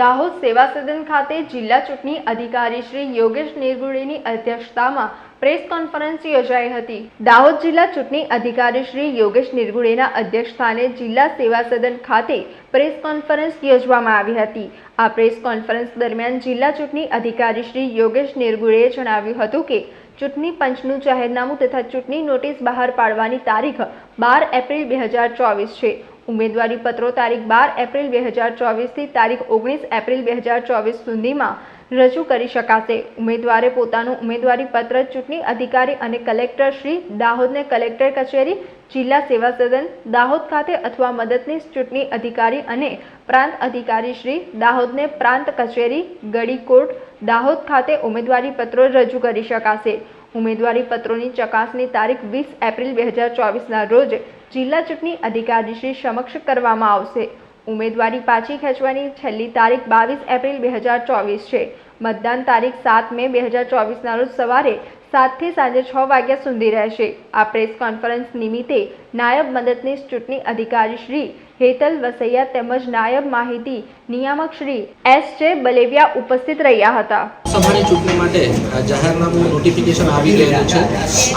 દાહોદ સેવા સદન ખાતે જિલ્લા ચૂંટણી અધિકારી શ્રી યોગેશ નિર્ગુડેની અધ્યક્ષતામાં પ્રેસ કોન્ફરન્સ યોજાઈ હતી. દાહોદ જિલ્લા ચૂંટણી અધિકારી શ્રી યોગેશ નિર્ગુડેના અધ્યક્ષસ્થાને જિલ્લા સેવા સદન ખાતે પ્રેસ કોન્ફરન્સ યોજવામાં આવી હતી. આ પ્રેસ કોન્ફરન્સ દરમિયાન જિલ્લા ચૂંટણી અધિકારી શ્રી યોગેશ નિર્ગુડેએ જણાવ્યું હતું કે, ચૂંટણી પંચનું જાહેરનામું તથા ચૂંટણી નોટિસ બહાર પાડવાની તારીખ બાર એપ્રિલ બે હજાર ચોવીસ છે. ઉમેદવારી પત્રો તારીખ બાર એપ્રિલ બે હજાર ચોવીસથી તારીખ ઓગણીસ એપ્રિલ બે હજાર ચોવીસ સુધીમાં રજૂ કરી શકાશે. ઉમેદવારે પોતાનું ઉમેદવારી પત્ર ચૂંટણી અધિકારી અને કલેક્ટર શ્રી દાહોદને કલેક્ટર કચેરી, જિલ્લા સેવા સદન, દાહોદ ખાતે અથવા મદદનીશ ચૂંટણી અધિકારી અને પ્રાંત અધિકારી શ્રી દાહોદને પ્રાંત કચેરી, ગડી કોર્ટ, દાહોદ ખાતે ઉમેદવારી પત્રો રજૂ કરી શકાશે. ઉમેદવારી પત્રોની ચકાસણી તારીખ વીસ એપ્રિલ બે હજાર ચોવીસના રોજ જિલ્લા ચૂંટણી અધિકારી શ્રી સમક્ષ કરવામાં આવશે. ઉમેદવારી પાછી ખેંચવાની છેલ્લી તારીખ બાવીસ એપ્રિલ બે હજાર ચોવીસ છે. મતદાન તારીખ સાત મે બે હજાર ચોવીસના રોજ સવારે સાતથી સાંજે છ વાગ્યા સુધી રહેશે. આ પ્રેસ કોન્ફરન્સ નિમિત્તે નાયબ મદદનીશ ચૂંટણી અધિકારી શ્રી હેતલ વસૈયા તેમજ નાયબ માહિતી નિયામક શ્રી એસ જે બલેવિયા ઉપસ્થિત રહ્યા હતા. સભાની ચૂંટણી માટે જાહેરનામું નોટિફિકેશન આવી ગયેલું છે.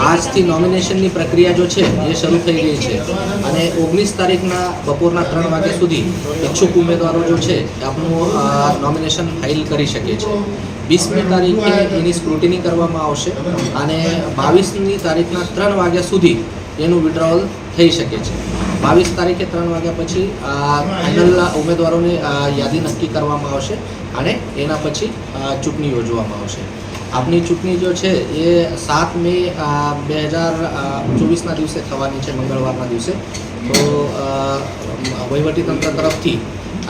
આજથી નોમિનેશનની પ્રક્રિયા જો છે, એ શરૂ થઈ ગઈ છે. અને ઓગણીસ તારીખના બપોરના ત્રણ વાગ્યા સુધી ઈચ્છુક ઉમેદવારો જો છે આપણું નોમિનેશન ફાઇલ કરી શકે છે વીસમી તારીખે એની સ્ક્રુટિની કરવામાં આવશે અને બાવીસમી તારીખના ત્રણ વાગ્યા સુધી એનું વિડ્રોવલ થઈ શકે છે. બાવીસ તારીખે ત્રણ વાગ્યા પછી ફાઇનલ ઉમેદવારોની યાદી નક્કી કરવામાં આવશે અને એના પછી ચૂંટણી યોજવામાં આવશે. આપની ચૂંટણી જો છે, એ સાત મે બે હજાર ચોવીસના દિવસે થવાની છે, મંગળવારના દિવસે. તો વહીવટીતંત્ર તરફથી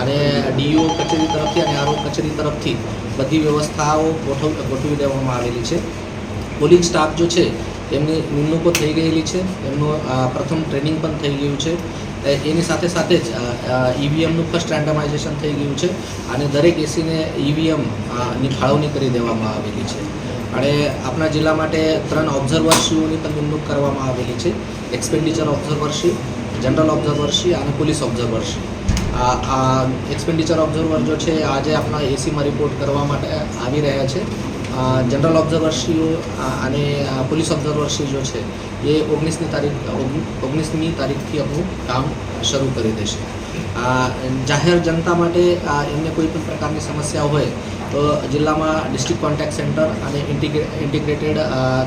અને ડીઓ કચેરી તરફથી અને આરોગ્ય કચેરી તરફથી બધી વ્યવસ્થાઓ ગોઠવ, ગોઠવી દેવામાં આવેલી છે. પોલિંગ સ્ટાફ જો છે એમની નિમણૂકો થઈ ગયેલી છે. એમનું પ્રથમ ટ્રેનિંગ પણ થઈ ગયું છે. એની સાથે સાથે જ ઈવીએમનું ફર્સ્ટ રેન્ડમાઇઝેશન થઈ ગયું છે અને દરેક એસીને ઈવીએમની ફાળવણી કરી દેવામાં આવેલી છે. અને આપણા જિલ્લા માટે ત્રણ ઓબ્ઝર્વરશ્રીઓની પણ નિમણૂક કરવામાં આવેલી છે. એક્સપેન્ડિચર ઓબ્ઝર્વરશ્રી જનરલ ઓબ્ઝર્વરશ્રી અને પોલીસ ઓબ્ઝર્વરશ્રી આ એક્સપેન્ડિચર ઓબ્ઝર્વર જો છે, આજે આપણા એસીમાં રિપોર્ટ કરવા માટે આવી રહ્યા છે. જનરલ ઓબ્ઝર્વરશ્રીઓ અને પોલીસ ઓબ્ઝર્વરશ્રી જો છે, એ ઓગણીસની તારીખ, ઓગણીસમી તારીખથી આપણું કામ શરૂ કરી દેશે. જાહેર જનતા માટે એમને કોઈ પણ પ્રકારની સમસ્યા હોય તો જિલ્લામાં ડિસ્ટ્રિક્ટ કોન્ટેક્ટ સેન્ટર અને integrated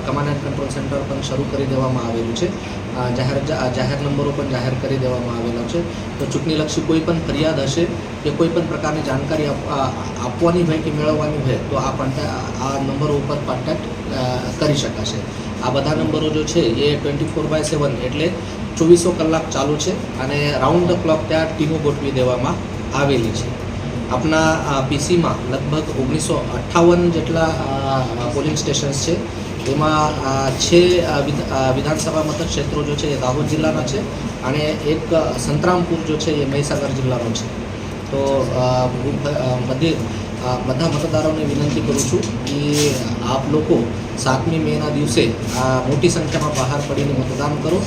command and control centre પણ શરૂ કરી દેવામાં આવેલું છે. જાહેર જાહેર નંબરો પણ જાહેર કરી દેવામાં આવેલા છે. તો ચૂંટણીલક્ષી કોઈ પણ ફરિયાદ હશે કે કોઈ પણ પ્રકારની જાણકારી આપ- આપવાની હોય કે મેળવવાની હોય તો આ કોન્ટેક્ટ આ નંબરો ઉપર કોન્ટેક્ટ કરી શકાશે. આ બધા નંબરો જો છે, એ ટ્વેન્ટી ફોર બાય સેવન એટલે ચોવીસો કલાક ચાલુ છે અને રાઉન્ડ ધ ક્લોક ત્યાં ટીમો ગોઠવી દેવામાં આવેલી છે. આપણા પીસીમાં લગભગ ઓગણીસો અઠ્ઠાવન જેટલા પોલિંગ સ્ટેશન્સ છે. એમાં છે વિધાનસભા મતક્ષેત્રો ક્ષેત્રો જો છે, એ દાહોદ જિલ્લાના છે અને એક સંતરામપુર જો છે, એ મહીસાગર જિલ્લાનો છે. તો બધે બધા મતદારોને વિનંતી કરું છું કે આપ લોકો સાતમી મેના દિવસે આ મોટી સંખ્યામાં બહાર પડીને મતદાન કરો.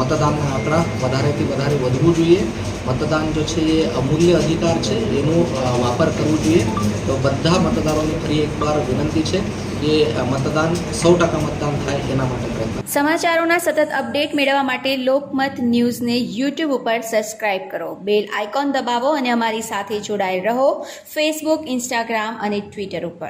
મતદાનના આંકડા વધારેથી વધારે વધવું જોઈએ. મતદાન જો છે એ અમૂલ્ય અધિકાર છે, એનો વાપર કરવો જોઈએ. તો બધા મતદારોને ફરી એકવાર વિનંતી છે કે મતદાન, સૌ ટકા મતદાન થાય એના માટે સમાચારોના સતત અપડેટ મેળવવા માટે લોકમત ન્યૂઝને યુટ્યુબ ઉપર સબસ્ક્રાઇબ કરો. બેલ આઇકોન દબાવો અને અમારી સાથે જોડાયેલ રહો. ફેસબુક ઇન્સ્ટાગ્રામ અને ટ્વિટર ઉપર.